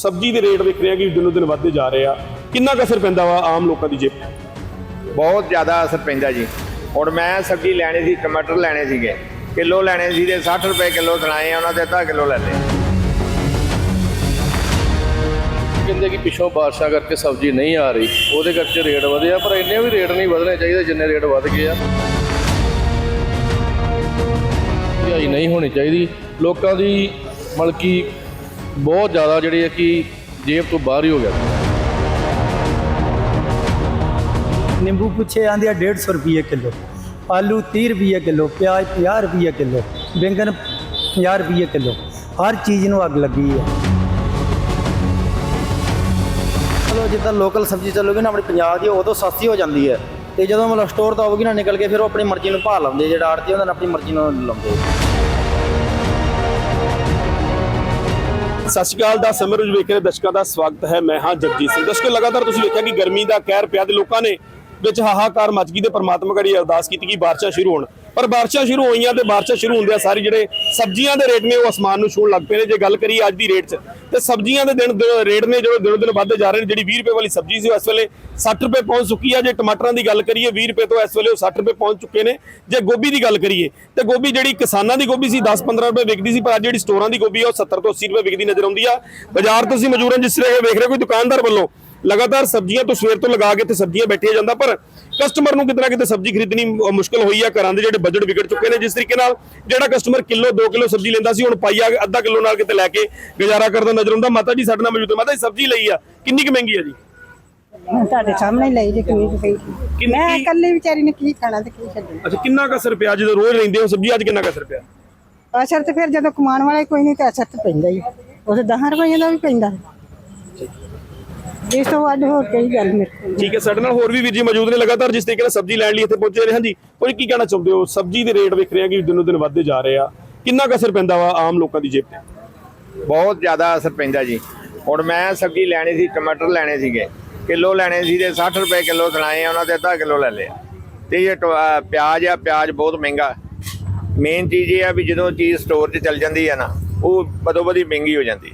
ਸਬਜ਼ੀ ਦੇ ਰੇਟ ਵੇਖ ਰਹੇ ਆ ਕਿ ਦਿਨੋਂ ਦਿਨ ਵੱਧਦੇ ਜਾ ਰਹੇ ਆ। ਕਿੰਨਾ ਕੁ ਅਸਰ ਪੈਂਦਾ ਵਾ ਆਮ ਲੋਕਾਂ ਦੀ ਜੇਬ ਤੇ? ਬਹੁਤ ਜ਼ਿਆਦਾ ਅਸਰ ਪੈਂਦਾ ਜੀ। ਹੁਣ ਮੈਂ ਸਬਜ਼ੀ ਲੈਣੀ ਸੀ ਟਮਾਟਰ ਲੈਣੇ ਸੀਗੇ। ਕਿਲੋ ਲੈਣੇ ਸੀ ਤੇ 60 ਰੁਪਏ ਕਿਲੋ ਸੁਣਾਏ ਆ ਉਹਨਾਂ ਤੇ ਅੱਧਾ ਕਿਲੋ ਲੈ ਲਏ। ਕਹਿੰਦੇ ਕਿ ਪਿਛੋਂ ਬਾਰਿਸ਼ਾਂ ਕਰਕੇ ਸਬਜ਼ੀ ਨਹੀਂ ਆ ਰਹੀ। ਉਹਦੇ ਕਰਕੇ ਰੇਟ ਵਧਿਆ ਪਰ ਇੰਨੇ ਵੀ ਰੇਟ ਨਹੀਂ ਵਧਣੇ ਚਾਹੀਦੇ ਜਿੰਨੇ ਰੇਟ ਵਧ ਗਏ ਆ। ਮਹਿੰਗਾਈ ਨਹੀਂ ਹੋਣੀ ਚਾਹੀਦੀ। ਲੋਕਾਂ ਦੀ ਮਲਕੀ ਬਹੁਤ ਜ਼ਿਆਦਾ ਜਿਹੜੀ ਹੈ ਕਿ ਜੇਬ ਤੋਂ ਬਾਹਰ ਹੀ ਹੋ ਗਿਆ। ਨਿੰਬੂ ਪੁੱਛੇ ਆਂਦੇ ਆ 150 ਰੁਪਏ ਕਿਲੋ। ਆਲੂ 30 ਰੁਪਏ ਕਿਲੋ ਪਿਆਜ਼ 50 ਰੁਪਏ ਕਿਲੋ ਬੈਂਗਣ 50 ਰੁਪਏ ਕਿਲੋ। ਹਰ ਚੀਜ਼ ਨੂੰ ਅੱਗ ਲੱਗੀ ਹੈ ਚਲੋ ਜਿੱਦਾਂ ਲੋਕਲ ਸਬਜ਼ੀ ਚੱਲੂਗੀ ਨਾ ਆਪਣੀ ਪੰਜਾਬ ਦੀ ਉਦੋਂ ਸਸਤੀ ਹੋ ਜਾਂਦੀ ਹੈ। ਤੇ ਜਦੋਂ ਮਤਲਬ ਸਟੋਰ ਤੋਂ ਆਊਗੀ ਨਾ ਨਿਕਲ ਕੇ ਫਿਰ ਉਹ ਆਪਣੀ ਮਰਜ਼ੀ ਨੂੰ ਭਾਅ ਲਾਉਂਦੇ ਜਿਹੜਾ ਆੜਤੀ ਉਹਨਾਂ ਨੇ ਆਪਣੀ ਮਰਜ਼ੀ ਨਾਲ ਲਾਉਂਦੇ ਸਤਿ ਸ਼੍ਰੀ ਅਕਾਲ ਦਾ ਸਮਰ ਵਿੱਚ ਵੇਖ ਰਹੇ ਦਰਸ਼ਕਾਂ ਦਾ ਸਵਾਗਤ ਹੈ। ਮੈਂ ਹਾਂ ਜਗਜੀਤ ਸਿੰਘ। ਦਰਸ਼ਕੋ, ਲਗਾਤਾਰ ਤੁਸੀਂ ਵੇਖਿਆ ਕਿ ਗਰਮੀ ਦਾ ਕਹਿਰ ਪਿਆ ਤੇ ਲੋਕਾਂ ਨੇ ਵਿੱਚ ਹਾਹਾਕਾਰ ਮਚ ਗਈ ਤੇ ਪਰਮਾਤਮਾ ਘੜੀ ਅਰਦਾਸ ਕੀਤੀ ਕਿ ਬਾਰਿਸ਼ਾਂ ਸ਼ੁਰੂ ਹੋਣ। ਪਰ ਬਾਰਿਸ਼ਾਂ ਸ਼ੁਰੂ ਹੋਈਆਂ ਤੇ ਬਾਰਿਸ਼ਾਂ ਸ਼ੁਰੂ ਹੁੰਦਿਆਂ ਸਾਰੇ ਜਿਹੜੇ ਸਬਜ਼ੀਆਂ ਦੇ ਰੇਟ ਨੇ ਉਹ ਅਸਮਾਨ ਨੂੰ ਛੂਹਣ ਲੱਗ ਪਏ ਨੇ। ਜੇ ਗੱਲ ਕਰੀਏ ਅੱਜ ਦੀ ਰੇਟ 'ਚ, ਤੇ ਸਬਜ਼ੀਆਂ ਦੇ ਦਿਨ ਰੇਟ ਨੇ ਜਿਹੜੇ ਦਿਨੋ ਦਿਨ ਵੱਧਦੇ ਜਾ ਰਹੇ ਨੇ। ਜਿਹੜੀ 20 ਰੁਪਏ ਵਾਲੀ ਸਬਜ਼ੀ ਸੀ ਉਹ ਇਸ ਵੇਲੇ 60 ਰੁਪਏ ਪਹੁੰਚ ਚੁੱਕੀ ਆ। ਜੇ ਟਮਾਟਰਾਂ ਦੀ ਗੱਲ ਕਰੀਏ 20 ਰੁਪਏ ਤੋਂ ਇਸ ਵੇਲੇ ਉਹ 60 ਰੁਪਏ ਪਹੁੰਚ ਚੁੱਕੇ ਨੇ। ਜੇ ਗੋਭੀ ਦੀ ਗੱਲ ਕਰੀਏ, ਤੇ ਗੋਭੀ ਜਿਹੜੀ ਕਿਸਾਨਾਂ ਦੀ ਗੋਭੀ ਸੀ 10-15 ਰੁਪਏ ਵਿਕਦੀ ਸੀ, ਪਰ ਅੱਜ ਜਿਹੜੀ ਸਟੋਰਾਂ ਦੀ ਗੋਭੀ ਆ, ਉਹ 70 ਤੋਂ 80 ਰੁਪਏ ਵਿਕਦੀ ਨਜ਼ਰ ਆਉਂਦੀ ਆ। ਬਾਜ਼ਾਰ ਤੁਸੀਂ ਮੌਜੂਦ ਹੋ ਜਿਸ ਤਰ੍ਹਾਂ ਵੇਖ ਰਹੇ ਹੋ, ਕੋਈ ਦੁਕਾਨਦਾਰ ਵੱਲੋਂ ਲਗਾਤਾਰ ਸਬਜ਼ੀਆਂ ਤੋਂ ਸਵੇਰ ਤੋਂ ਲਗਾ ਕੇ ਤੇ ਸਬਜ਼ੀਆਂ ਬੈਠੀਆਂ ਜਾਂਦਾ ਪਰ ਕਸਟਮਰ ਨੂੰ ਕਿਤੇ ਨਾ ਕਿਤੇ ਸਬਜ਼ੀ ਖਰੀਦਣੀ ਮੁਸ਼ਕਲ ਹੋਈ ਆ ਘਰਾਂ ਦੇ ਜਿਹੜੇ ਬਜਟ ਵਿਗੜ ਚੁੱਕੇ ਨੇ ਜਿਸ ਤਰੀਕੇ ਨਾਲ ਜਿਹੜਾ ਕਸਟਮਰ ਕਿਲੋ 2 ਕਿਲੋ ਸਬਜ਼ੀ ਲੈਂਦਾ ਸੀ ਹੁਣ ਪਾਈਆ ਅੱਧਾ ਕਿਲੋ ਨਾਲ ਕਿਤੇ ਲੈ ਕੇ ਗੁਜ਼ਾਰਾ ਕਰਦਾ ਨਜ਼ਰ ਆਉਂਦਾ। ਮਾਤਾ ਜੀ ਸਾਡੇ ਨਾਲ ਮੌਜੂਦ ਹੈ ਮਾਤਾ ਜੀ ਸਬਜ਼ੀ ਲਈ ਆ ਕਿੰਨੀ ਕੁ ਮਹਿੰਗੀ ਆ ਜੀ? ਤੁਹਾਡੇ ਸਾਹਮਣੇ ਲਈ ਜੇ ਕਿੰਨੀ ਕੁ ਪਈ। ਕਿੰਨੀ- ਮੈਂ ਇਕੱਲੀ ਵਿਚਾਰੀ ਨੇ ਕੀ ਖਾਣਾ ਤੇ ਕੀ ਛੱਡਣਾ? ਅੱਛਾ ਕਿੰਨਾ ਕੁ ਅਸਰ ਪਿਆ? ਜਦੋਂ ਰੋਜ਼ ਲੈਂਦੇ ਹੋ ਸਬਜ਼ੀ ਅੱਜ ਕਿੰਨਾ ਕੁ ਅਸਰ ਪਿਆ? ਅਸਰ ਤੇ ਫਿਰ ਜਦੋਂ ਕਮਾਉਣ ਵਾਲਾ ਕੋਈ ਨਹੀਂ ਤੇ ਅਸਰ ਤੇ ਪੈਂਦਾ ਹੀ ਉਹ ਤੇ 10 ਰੁਪਏ ਦਾ ਵੀ ਪੈਂਦਾ। ਇਸ ਤੋਂ ਵੱਧ ਹੋਰ ਕਈ ਗੱਲ ਮੇਰੇ ਕੋਲ ਠੀਕ ਹੈ ਸਾਡੇ ਨਾਲ ਹੋਰ ਵੀ ਵੀਰ ਜੀ ਮੌਜੂਦ ਨੇ ਲਗਾਤਾਰ ਜਿਸ ਤਰੀਕੇ ਨਾਲ ਸਬਜ਼ੀ ਲੈਣ ਲਈ ਇੱਥੇ ਪਹੁੰਚੇ ਨੇ। ਹਾਂਜੀ ਕੋਈ ਕੀ ਕਹਿਣਾ ਚਾਹੁੰਦੇ ਹੋ? ਸਬਜ਼ੀ ਦੇ ਰੇਟ ਵੇਖ ਰਹੇ ਆ ਕਿ ਦਿਨੋਂ ਦਿਨ ਵੱਧਦੇ ਜਾ ਰਹੇ ਆ। ਕਿੰਨਾ ਕੁ ਅਸਰ ਪੈਂਦਾ ਵਾ ਆਮ ਲੋਕਾਂ ਦੀ ਜੇਬ ਤੇ? ਬਹੁਤ ਜ਼ਿਆਦਾ ਅਸਰ ਪੈਂਦਾ ਜੀ। ਹੁਣ ਮੈਂ ਸਬਜ਼ੀ ਲੈਣੀ ਸੀ ਟਮਾਟਰ ਲੈਣੇ ਸੀਗੇ। ਕਿਲੋ ਲੈਣੇ ਸੀ ਤੇ 60 ਰੁਪਏ ਕਿਲੋ ਸੁਣਾਏ ਆ ਉਹਨਾਂ ਤੇ ਅੱਧਾ ਕਿਲੋ ਲੈ ਲਿਆ। ਤੇ ਇਹ ਪਿਆਜ਼ ਆ ਪਿਆਜ਼ ਬਹੁਤ ਮਹਿੰਗਾ। ਮੇਨ ਚੀਜ਼ ਇਹ ਆ ਵੀ ਜਦੋਂ ਚੀਜ਼ ਸਟੋਰ 'ਚ ਚੱਲ ਜਾਂਦੀ ਆ ਨਾ ਉਹ ਬਦੋ ਬਦੀ ਮਹਿੰਗੀ ਹੋ ਜਾਂਦੀ।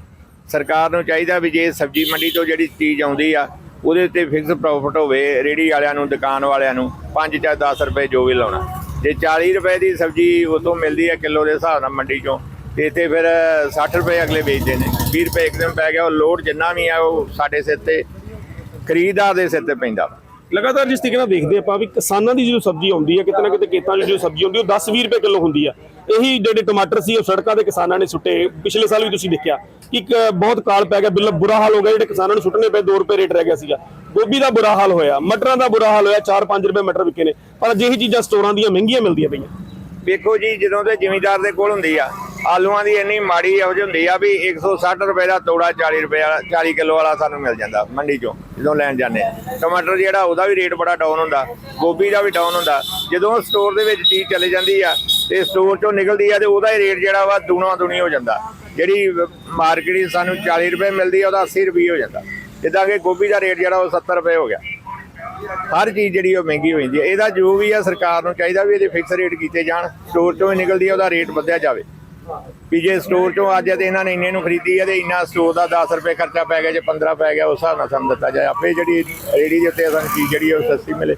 ਸਰਕਾਰ ਨੂੰ ਚਾਹੀਦਾ ਵੀ ਜੇ ਸਬਜ਼ੀ ਮੰਡੀ ਤੋਂ ਜਿਹੜੀ ਚੀਜ਼ ਆਉਂਦੀ ਆ, ਉਹਦੇ ਤੇ ਫਿਕਸ ਪ੍ਰੋਫਿਟ ਹੋਵੇ ਰੇੜੀ ਵਾਲਿਆਂ ਨੂੰ, ਦੁਕਾਨ ਵਾਲਿਆਂ ਨੂੰ 5 ਜਾਂ 10 ਰੁਪਏ ਜੋ ਵੀ ਲਾਉਣਾ। ਜੇ 40 ਰੁਪਏ ਦੀ ਸਬਜ਼ੀ ਉਤੋਂ ਮਿਲਦੀ ਹੈ ਕਿਲੋ ਦੇ ਹਿਸਾਬ ਨਾਲ ਮੰਡੀ ਚੋਂ, ਤੇ ਇੱਥੇ ਫਿਰ 60 ਰੁਪਏ ਅਗਲੇ ਵੇਚਦੇ ਨੇ। 20 ਰੁਪਏ ਇੱਕਦਮ ਪੈ ਗਿਆ, ਉਹ ਲੋਡ ਜਿੰਨਾ ਵੀ ਆ, ਉਹ ਸਾਡੇ ਸਿਰ ਤੇ, ਖਰੀਦਦਾਰ ਦੇ ਸਿਰ ਤੇ ਪੈਂਦਾ। ਲਗਾਤਾਰ ਜਿਸ ਤਰੀਕੇ ਨਾਲ ਦੇਖਦੇ ਆਪਾਂ ਵੀ ਕਿਸਾਨਾਂ ਦੀ ਜਦੋਂ ਸਬਜ਼ੀ ਆਉਂਦੀ ਹੈ ਕਿਤੇ ਨਾ ਕਿਤੇ ਖੇਤਾਂ 'ਚ ਜੋ ਸਬਜ਼ੀ ਆਉਂਦੀ ਉਹ 10-20 ਰੁਪਏ ਕਿਲੋ ਹੁੰਦੀ ਆ। ਇਹੀ ਜਿਹੜੇ ਟਮਾਟਰ ਸੀ, ਉਹ ਸੜਕਾਂ ਤੇ ਕਿਸਾਨਾਂ ਨੇ ਸੁੱਟੇ। ਪਿਛਲੇ ਸਾਲ ਵੀ ਤੁਸੀਂ ਦੇਖਿਆ ਕਿ ਇੱਕ ਬਹੁਤ ਕਾਲ ਪੈ ਗਿਆ, ਬਿੱਲ ਬੁਰਾ ਹਾਲ ਹੋ ਗਿਆ, ਜਿਹੜੇ ਕਿਸਾਨਾਂ ਨੂੰ ਸੁੱਟਣੇ ਪਏ 2 ਰੁਪਏ ਰੇਟ ਰਹਿ ਗਿਆ ਸੀਗਾ। ਗੋਭੀ ਦਾ ਬੁਰਾ ਹਾਲ ਹੋਇਆ, ਮਟਰਾਂ ਦਾ ਬੁਰਾ ਹਾਲ ਹੋਇਆ 4-5 ਰੁਪਏ ਮਟਰ ਵਿਕੇ ਨੇ। ਪਰ ਅਜਿਹੀ ਚੀਜ਼ਾਂ ਸਟੋਰਾਂ ਦੀਆਂ ਮਹਿੰਗੀਆਂ ਮਿਲਦੀਆਂ ਪਈਆਂ। ਵੇਖੋ ਜੀ, ਜਦੋਂ ਤੇ ਜ਼ਿਮੀਂਦਾਰ ਦੇ ਕੋਲ ਹੁੰਦੀ ਆ ਆਲੂਆਂ ਦੀ ਇੰਨੀ ਮਾੜੀ ਇਹੋ ਜਿਹੀ ਹੁੰਦੀ ਆ ਵੀ 160 ਰੁਪਏ ਦਾ ਤੋੜਾ 40 ਰੁਪਏ ਵਾਲਾ 40 ਕਿਲੋ ਵਾਲਾ ਸਾਨੂੰ ਮਿਲ ਜਾਂਦਾ ਮੰਡੀ ਚੋਂ, ਜਦੋਂ ਲੈਣ ਜਾਂਦੇ। ਆ ਟਮਾਟਰ ਜਿਹੜਾ ਉਹਦਾ ਵੀ ਰੇਟ ਬੜਾ ਡਾਊਨ ਹੁੰਦਾ, ਗੋਭੀ ਦਾ ਵੀ ਡਾਊਨ ਹੁੰਦਾ। ਜਦੋਂ ਸਟੋਰ ਦੇ ਵਿੱਚ ਚੀਜ਼ ਚਲੇ ਜਾਂਦੀ ਆ, ਤੇ ਸਟੋਰ ਚੋਂ ਨਿਕਲਦੀ ਆ ਤੇ ਉਹਦਾ ਹੀ ਰੇਟ ਜਿਹੜਾ ਵਾ ਦੂਣਾ ਦੁਨੀ ਹੋ ਜਾਂਦਾ। ਜਿਹੜੀ ਮਾਰਕੀਟ ਸਾਨੂੰ 40 ਰੁਪਏ ਮਿਲਦੀ ਆ, ਉਹਦਾ 80 ਰੁਪਏ ਹੋ ਜਾਂਦਾ। ਜਿੱਦਾਂ ਕਿ ਗੋਭੀ ਦਾ ਰੇਟ ਜਿਹੜਾ ਉਹ 70 ਰੁਪਏ ਹੋ ਗਿਆ। ਹਰ ਚੀਜ਼ ਜਿਹੜੀ ਉਹ ਮਹਿੰਗੀ ਹੋ ਜਾਂਦੀ ਹੈ ਇਹਦਾ ਜੋ ਵੀ ਆ ਸਰਕਾਰ ਨੂੰ ਚਾਹੀਦਾ ਵੀ ਇਹਦੇ ਫਿਕਸ ਰੇਟ ਕੀਤੇ ਜਾਣ ਸਟੋਰ ਚੋਂ ਹੀ ਨਿਕਲਦੀ ਆ, ਉਹਦਾ ਰੇਟ ਵਧਿਆ ਜਾਵੇ। ਵੀ ਜੇ ਸਟੋਰ ਚੋਂ ਅੱਜ ਤੇ ਇਹਨਾਂ ਨੇ ਇੰਨੇ ਨੂੰ ਖਰੀਦੀ ਆ ਤੇ ਇੰਨਾ ਸਟੋਰ ਦਾ 10 ਰੁਪਏ ਖਰਚਾ ਪੈ ਗਿਆ ਜੇ 15 ਪੈ ਗਿਆ ਉਸ ਹਿਸਾਬ ਨਾਲ ਸਾਨੂੰ ਦਿੱਤਾ ਜਾਏ। ਆਪੇ ਜਿਹੜੀ ਰੇੜੀ ਦੇ ਉੱਤੇ ਸਾਨੂੰ ਚੀਜ਼ ਜਿਹੜੀ ਆ ਉਹ ਸਸਤੀ ਮਿਲੇ।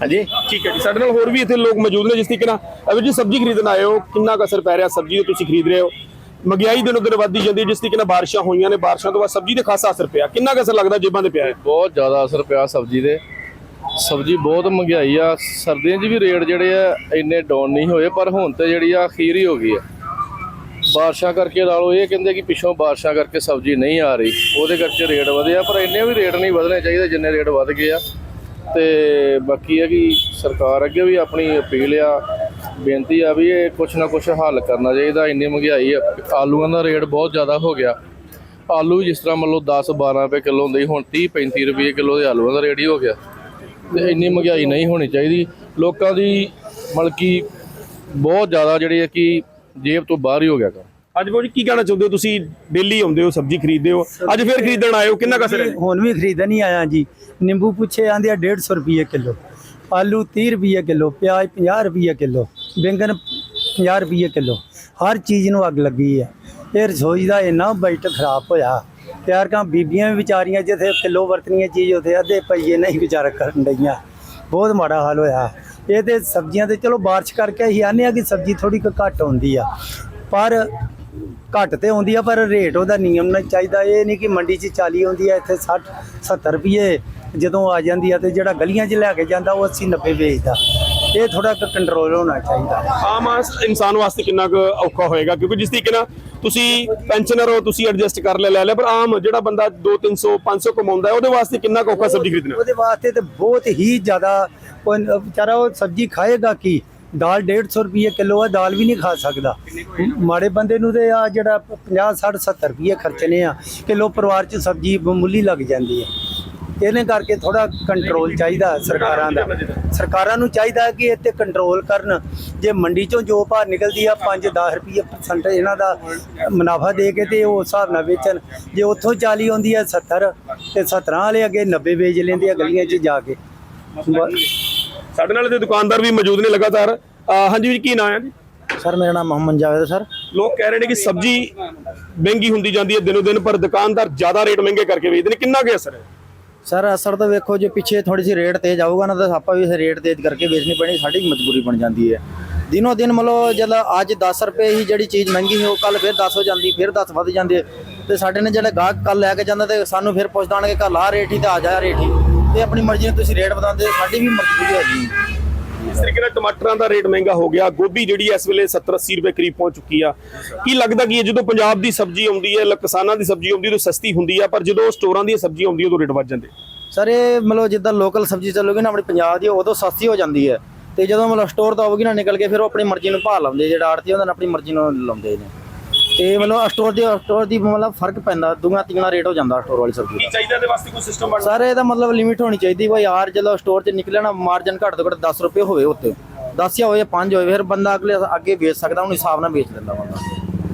ਹਾਂਜੀ? ਠੀਕ ਹੈ ਜੀ। ਸਾਡੇ ਨਾਲ ਹੋਰ ਵੀ ਇੱਥੇ ਲੋਕ ਮੌਜੂਦ ਨੇ ਜਿਸ ਤਰੀਕੇ ਨਾਲ ਅਬੇ ਜੀ ਸਬਜ਼ੀ ਖਰੀਦਣ ਆਏ ਹੋ ਕਿੰਨਾ ਕੁ ਅਸਰ ਪੈ ਰਿਹਾ ਸਬਜ਼ੀ ਜੋ ਤੁਸੀਂ ਖਰੀਦ ਰਹੇ ਹੋ? ਮਹਿੰਗਾਈ ਦਿਨੋਂ ਦਿਨ ਵੱਧਦੀ ਜਾਂਦੀ ਹੈ ਜਿਸ ਤਰੀਕੇ ਨਾਲ ਬਾਰਿਸ਼ਾਂ ਹੋਈਆਂ ਨੇ ਬਾਰਿਸ਼ਾਂ ਤੋਂ ਬਾਅਦ ਸਬਜ਼ੀ ਤੇ ਖਾਸਾ ਅਸਰ ਪਿਆ। ਕਿੰਨਾ ਕੁ ਅਸਰ ਲੱਗਦਾ ਜੇਬਾਂ ਤੇ ਪਿਆ ਹੈ? ਬਹੁਤ ਜ਼ਿਆਦਾ ਅਸਰ ਪਿਆ ਸਬਜ਼ੀ ਦੇ ਸਬਜ਼ੀ ਬਹੁਤ ਮਹਿੰਗਾਈ ਆ। ਸਰਦੀਆਂ 'ਚ ਵੀ ਰੇਟ ਜਿਹੜੇ ਆ ਇੰਨੇ ਡਾਊਨ ਨਹੀਂ ਹੋਏ ਪਰ ਹੁਣ ਤੇ ਜਿਹੜੀ ਆ ਅਖੀਰ ਹੀ ਹੋ ਗਈ ਆ। ਬਾਰਿਸ਼ਾਂ ਕਰਕੇ ਲਾ ਲਓ ਇਹ ਕਹਿੰਦੇ ਕਿ ਪਿੱਛੋਂ ਬਾਰਿਸ਼ਾਂ ਕਰਕੇ ਸਬਜ਼ੀ ਨਹੀਂ ਆ ਰਹੀ। ਉਹਦੇ ਕਰਕੇ ਰੇਟ ਵਧਿਆ ਪਰ ਇੰਨੇ ਵੀ ਰੇਟ ਨਹੀਂ ਵਧਣੇ ਚਾਹੀਦੇ ਜਿੰਨੇ ਰੇਟ ਵਧ ਗਏ ਆ। ਤੇ ਬਾਕੀ ਹੈ ਕਿ ਸਰਕਾਰ ਅੱਗੇ ਵੀ ਆਪਣੀ ਅਪੀਲ ਆ, ਬੇਨਤੀ ਆ ਵੀ ਇਹ ਕੁਛ ਨਾ ਕੁਛ ਹੱਲ ਕਰਨਾ ਚਾਹੀਦਾ। ਇੰਨੀ ਮਹਿੰਗਾਈ ਆ, ਆਲੂਆਂ ਦਾ ਰੇਟ ਬਹੁਤ ਜ਼ਿਆਦਾ ਹੋ ਗਿਆ। ਆਲੂ ਜਿਸ ਤਰ੍ਹਾਂ ਮੰਨ ਲਓ 10 12 ਰੁਪਏ ਕਿਲੋ ਹੁੰਦੇ ਸੀ, ਹੁਣ 30 35 ਰੁਪਏ ਕਿਲੋ ਦੇ ਆਲੂਆਂ ਦਾ ਰੇਟ ਹੀ ਹੋ ਗਿਆ। ਤੇ ਇੰਨੀ ਮਹਿੰਗਾਈ ਨਹੀਂ ਹੋਣੀ ਚਾਹੀਦੀ। ਲੋਕਾਂ ਦੀ ਮਤਲਬ ਕਿ ਬਹੁਤ ਜ਼ਿਆਦਾ ਜਿਹੜੀ ਹੈ ਕਿ ਜੇਬ ਤੋਂ ਬਾਹਰ ਹੀ ਹੋ ਗਿਆ ਕੰਮ। ਅੱਜ ਬਾਬੂ ਜੀ ਕੀ ਕਹਿਣਾ ਚਾਹੁੰਦੇ ਹੋ? ਤੁਸੀਂ ਡੇਲੀ ਆਉਂਦੇ ਹੋ ਸਬਜ਼ੀ ਖਰੀਦਦੇ ਹੋ। ਅੱਜ ਫੇਰ ਖਰੀਦਣ ਆਏ ਹੋ ਕਿੰਨਾ ਕੁ ਅਸਰ ਹੈ? ਹੁਣ ਵੀ ਖਰੀਦਣ ਹੀ ਆਇਆ ਜੀ। ਨਿੰਬੂ ਪੁੱਛੇ ਆਂਦੇ ਆ 150 ਰੁਪਏ ਕਿਲੋ। ਆਲੂ 30 ਰੁਪਏ ਕਿਲੋ ਪਿਆਜ਼ 50 ਰੁਪਏ ਕਿਲੋ ਬੈਂਗਣ 50 ਰੁਪਏ ਕਿਲੋ। ਹਰ ਚੀਜ਼ ਨੂੰ ਅੱਗ ਲੱਗੀ ਹੈ ਇਹ ਰਸੋਈ ਦਾ ਇੰਨਾ ਬਜਟ ਖਰਾਬ ਹੋਇਆ। ਪਿਆਰ ਕਾਂ ਬੀਬੀਆਂ ਵੀ ਵਿਚਾਰੀਆਂ ਜਿੱਥੇ ਕਿਲੋ ਵਰਤਣੀਆਂ ਚੀਜ਼ ਉਥੇ ਅੱਧੇ ਪਈਏ ਨਹੀਂ ਵਿਚਾਰਾ ਕਰਨ ਡਈਆਂ। ਬਹੁਤ ਮਾੜਾ ਹਾਲ ਹੋਇਆ। ਇਹ ਤੇ ਸਬਜ਼ੀਆਂ ਤੇ ਚਲੋ ਬਾਰਿਸ਼ ਕਰਕੇ ਅਸੀਂ ਆਨੇ ਆ ਕਿ ਸਬਜ਼ੀ ਥੋੜੀ ਘੱਟ ਹੁੰਦੀ ਆ। ਪਰ ਘੱਟ ਤੇ ਹੁੰਦੀ ਆ ਪਰ ਰੇਟ ਉਹਦਾ ਨਿਯਮ ਨਾਲ ਚਾਹੀਦਾ। ਇਹ ਨਹੀਂ ਕਿ ਮੰਡੀ 'ਚ 40 ਹੁੰਦੀ ਆ ਇੱਥੇ 60 70 ਰੁਪਏ ਜਦੋਂ ਆ ਜਾਂਦੀ ਆ ਤੇ ਜਿਹੜਾ ਗਲੀਆਂ 'ਚ ਲੈ ਕੇ ਜਾਂਦਾ ਉਹ 80 90 ਵੇਚਦਾ। ਇਹ ਥੋੜਾ ਕੰਟਰੋਲ ਹੋਣਾ ਚਾਹੀਦਾ। ਆਮ ਇਨਸਾਨ ਵਾਸਤੇ ਕਿੰਨਾ ਕੁ ਔਖਾ ਹੋਏਗਾ? ਕਿਉਂਕਿ ਜਿਸ ਤਰੀਕੇ ਨਾਲ ਤੁਸੀਂ ਪੈਨਸ਼ਨਰ ਹੋ ਤੁਸੀਂ ਐਡਜਸਟ ਕਰ ਲਿਆ ਲੈ ਲਿਆ ਪਰ ਆਮ ਜਿਹੜਾ ਬੰਦਾ 2 300 500 ਕਮਾਉਂਦਾ ਹੈ ਉਹਦੇ ਵਾਸਤੇ ਕਿੰਨਾ ਕੁ ਔਖਾ ਸਬਜ਼ੀ ਖਰੀਦਣਾ? ਉਹਦੇ ਵਾਸਤੇ ਤੇ ਬਹੁਤ ਹੀ ਜ਼ਿਆਦਾ ਵਿਚਾਰਾ ਉਹ ਸਬਜ਼ੀ ਖਾਏਗਾ ਕੀ? ਦਾਲ 150 ਰੁਪਏ ਕਿਲੋ ਆ, ਦਾਲ ਵੀ ਨਹੀਂ ਖਾ ਸਕਦਾ। ਮਾੜੇ ਬੰਦੇ ਨੂੰ ਤੇ ਆ ਜਿਹੜਾ 50 60 70 ਰੁਪਏ ਖਰਚਨੇ ਆ, ਕਿਲੋ ਪਰਿਵਾਰ ਚ ਸਬਜ਼ੀ ਮਾਮੂਲੀ ਲੱਗ ਜਾਂਦੀ ਹੈ ਇਹਨੇ ਕਰਕੇ ਥੋੜਾ ਕੰਟਰੋਲ ਚਾਹੀਦਾ ਸਰਕਾਰਾਂ ਦਾ। ਸਰਕਾਰਾਂ ਨੂੰ ਚਾਹੀਦਾ ਕਿ ਇਹ ਤੇ ਕੰਟਰੋਲ ਕਰਨ। ਜੇ ਮੰਡੀ ਚੋਂ ਜੋ ਭਾਅ ਨਿਕਲਦੀ ਆ 5-10 ਰੁਪਏ ਪਰਸੈਂਟ ਇਹਨਾਂ ਦਾ ਮੁਨਾਫਾ ਦੇ ਕੇ ਤੇ ਉਹ ਹਿਸਾਬ ਨਾਲ ਵੇਚਣ। ਜੇ ਉੱਥੋਂ 40 ਆਉਂਦੀ ਆ 70 ਤੇ 17 ਵਾਲੇ ਅੱਗੇ 90 ਵੇਚ ਲੈਂਦੇ ਆ ਗਲੀਆਂ 'ਚ ਜਾ ਕੇ। ਸਾਡੇ ਨਾਲ ਤੇ ਦੁਕਾਨਦਾਰ ਵੀ ਮੌਜੂਦ ਨੇ ਲਗਾਤਾਰ। ਅਹ ਹਾਂਜੀ ਵੀ ਕੀ ਨਾਂ ਹੈ? ਜੀ ਸਰ ਮੇਰਾ ਨਾਮ ਮੁਹੰਮਦ ਜਾਵੇਦ ਹੈ ਸਰ। ਲੋਕ ਕਹਿ ਰਹੇ ਨੇ ਕਿ ਸਬਜ਼ੀ ਮਹਿੰਗੀ ਹੁੰਦੀ ਜਾਂਦੀ ਹੈ ਦਿਨੋ ਦਿਨ ਪਰ ਦੁਕਾਨਦਾਰ ਜ਼ਿਆਦਾ ਰੇਟ ਮਹਿੰਗੇ ਕਰਕੇ ਵੇਚਦੇ ਨੇ। ਕਿੰਨਾ ਕੁ ਅਸਰ? ਹੈ ਸਰ ਅਸਰ ਤਾਂ ਵੇਖੋ ਜੇ ਪਿੱਛੇ ਥੋੜੀ ਜਿਹੀ ਰੇਟ ਤੇਜ਼ ਆਊਗਾ ਨਾ ਤਾਂ ਆਪਾਂ ਵੀ ਰੇਟ ਤੇਜ਼ ਕਰਕੇ ਵੇਚਣੀ ਪੈਣੀ ਸਾਡੀ ਮਜਬੂਰੀ ਬਣ ਜਾਂਦੀ ਹੈ। ਦਿਨੋ ਦਿਨ ਮਤਲਬ ਜਦ ਅੱਜ 10 ਰੁਪਏ ਹੀ ਜਿਹੜੀ ਚੀਜ਼ ਮਹਿੰਗੀ ਉਹ ਕੱਲ ਫਿਰ 10 ਹੋ ਜਾਂਦੀ ਫਿਰ 10 ਵੱਧ ਜਾਂਦੀ ਹੈ। ਤੇ ਸਾਡੇ ਨੇ ਜਿਹੜਾ ਗਾਹਕ ਕੱਲ ਲੈ ਕੇ ਜਾਂਦਾ ਤੇ ਸਾਨੂੰ ਫਿਰ ਪੁੱਛਦਾਣਗੇ ਕੱਲ ਆ ਰੇਟ ਹੀ ਤਾਂ ਆ ਜਾ ਰੇਟ ਹੀ। ਤੇ ਆਪਣੀ ਮਰਜ਼ੀ ਨਾਲ ਤੁਸੀਂ ਰੇਟ ਵਧਾਉਂਦੇ ਸਾਡੀ ਵੀ ਮਜਬੂਰੀ ਹੈਗੀ ਇਸ ਤਰੀਕੇ ਨਾਲ ਟਮਾਟਰਾਂ ਦਾ ਰੇਟ ਮਹਿੰਗਾ ਹੋ ਗਿਆ ਗੋਭੀ ਜਿਹੜੀ ਇਸ ਵੇਲੇ 70 80 ਰੁਪਏ ਕਰੀਬ ਪਹੁੰਚ ਚੁੱਕੀ ਆ। ਕੀ ਲੱਗਦਾ ਕਿ ਜਦੋਂ ਪੰਜਾਬ ਦੀ ਸਬਜ਼ੀ ਆਉਂਦੀ ਹੈ ਕਿਸਾਨਾਂ ਦੀ ਸਬਜ਼ੀ ਆਉਂਦੀ ਹੈ ਤਾਂ ਸਸਤੀ ਹੁੰਦੀ ਆ ਪਰ ਜਦੋਂ ਸਟੋਰਾਂ ਦੀ ਸਬਜ਼ੀ ਆਉਂਦੀ ਹੈ ਉਦੋਂ ਰੇਟ ਵੱਧ ਜਾਂਦੇ? ਸਰ ਇਹ ਮਤਲਬ ਜਿੱਦਾਂ ਲੋਕਲ ਸਬਜ਼ੀ ਚੱਲੂਗੀ ਨਾ ਆਪਣੀ ਪੰਜਾਬ ਦੀ ਉਦੋਂ ਸਸਤੀ ਹੋ ਜਾਂਦੀ ਹੈ। ਤੇ ਜਦੋਂ ਮਤਲਬ ਸਟੋਰ ਤੋਂ ਆਊਗੀ ਨਾ ਨਿਕਲ ਕੇ ਫਿਰ ਉਹ ਆਪਣੀ ਮਰਜ਼ੀ ਨੂੰ ਭਾਅ ਲਾਉਂਦੇ ਜਿਹੜਾ ਆੜਤੀ ਉਹਨਾਂ ਆਪਣੀ ਮਰਜ਼ੀ ਨੂੰ ਲਾਉਂਦੇ ਨੇ। ਤੇ ਮਤਲਬ ਸਟੋਰ ਦੀ ਸਟੋਰ ਦੀ ਮਤਲਬ ਫ਼ਰਕ ਪੈਂਦਾ ਦੁਗਣਾ ਤਿਗਣਾ ਰੇਟ ਹੋ ਜਾਂਦਾ ਸਟੋਰ ਵਾਲੀ ਸਬਜ਼ੀ ਦਾ। ਚਾਹੀਦਾ ਦੇ ਵਾਸਤੇ ਕੋਈ ਸਿਸਟਮ ਬਣ ਸਰ ਇਹਦਾ ਮਤਲਬ ਲਿਮਿਟ ਹੋਣੀ ਚਾਹੀਦੀ ਵੀ ਯਾਰ ਜਦੋਂ ਸਟੋਰ 'ਚ ਨਿਕਲੇ ਨਾ ਮਾਰਜਨ ਘੱਟ ਤੋਂ ਘੱਟ 10 ਰੁਪਏ ਹੋਵੇ ਉੱਤੇ। 10 ਜਾਂ ਹੋਵੇ 5 ਹੋਵੇ ਫਿਰ ਬੰਦਾ ਅਗਲੇ ਅੱਗੇ ਵੇਚ ਸਕਦਾ ਉਹਨੂੰ ਹਿਸਾਬ ਨਾਲ ਵੇਚ ਦਿੰਦਾ ਬੰਦਾ।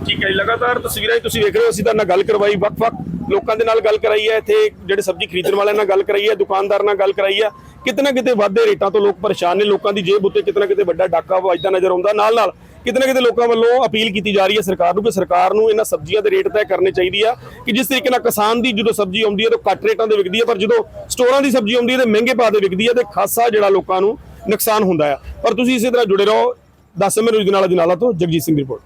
ਠੀਕ ਹੈ ਜੀ, ਲਗਾਤਾਰ ਤਸਵੀਰਾਂ 'ਚ ਤੁਸੀਂ ਵੇਖ ਰਹੇ ਹੋ ਅਸੀਂ ਤਾਂ ਨਾਲ ਗੱਲ ਕਰਵਾਈ ਵੱਖ-ਵੱਖ ਲੋਕਾਂ ਦੇ ਨਾਲ ਗੱਲ ਕਰਾਈ ਹੈ ਇੱਥੇ ਜਿਹੜੇ ਸਬਜ਼ੀ ਖਰੀਦਣ ਵਾਲਿਆਂ ਨਾਲ ਗੱਲ ਕਰਾਈ ਹੈ ਦੁਕਾਨਦਾਰ ਨਾਲ ਗੱਲ ਕਰਾਈ ਹੈ ਕਿਤੇ ਨਾ ਕਿਤੇ ਵਾਧੇ ਰੇਟਾਂ ਤੋਂ ਲੋਕ ਪਰੇਸ਼ਾਨ ਨੇ ਲੋਕਾਂ ਦੀ ਜੇਬ ਉੱਤੇ ਕਿਤੇ ਨਾ ਕਿਤੇ ਵੱਡਾ ਡਾਕਾ ਵੱਜਦਾ ਨਜ਼ਰ ਆਉਂਦਾ ਨਾਲ ਨਾਲ ਕਿਤੇ ਨਾ ਕਿਤੇ ਲੋਕਾਂ ਵੱਲੋਂ ਅਪੀਲ ਕੀਤੀ ਜਾ ਰਹੀ ਹੈ ਸਰਕਾਰ ਨੂੰ ਕਿ ਸਰਕਾਰ ਨੂੰ ਇਹਨਾਂ ਸਬਜ਼ੀਆਂ ਦੇ ਰੇਟ ਤੈਅ ਕਰਨੇ ਚਾਹੀਦੀ ਆ ਕਿ ਜਿਸ ਤਰੀਕੇ ਨਾਲ ਕਿਸਾਨ ਦੀ ਜਦੋਂ ਸਬਜ਼ੀ ਆਉਂਦੀ ਹੈ ਤਾਂ ਘੱਟ ਰੇਟਾਂ ਤੇ ਵਿਕਦੀ ਹੈ, ਪਰ ਜਦੋਂ ਸਟੋਰਾਂ ਦੀ ਸਬਜ਼ੀ ਆਉਂਦੀ ਹੈ ਤਾਂ ਮਹਿੰਗੇ ਭਾਅ ਤੇ ਵਿਕਦੀ ਹੈ ਤੇ ਖਾਸਾ ਜਿਹੜਾ ਲੋਕਾਂ ਨੂੰ ਨੁਕਸਾਨ ਹੁੰਦਾ ਆ। ਪਰ ਤੁਸੀਂ ਇਸੇ ਤਰ੍ਹਾਂ ਜੁੜੇ ਰਹੋ। ਦੱਸ ਸਮੇਂ ਰੋਜ਼ ਦੇ ਨਾਲ ਅਜਨਾਲਾ ਤੋਂ ਜਗਜੀਤ ਸਿੰਘ ਦੀ ਰਿਪੋਰਟ।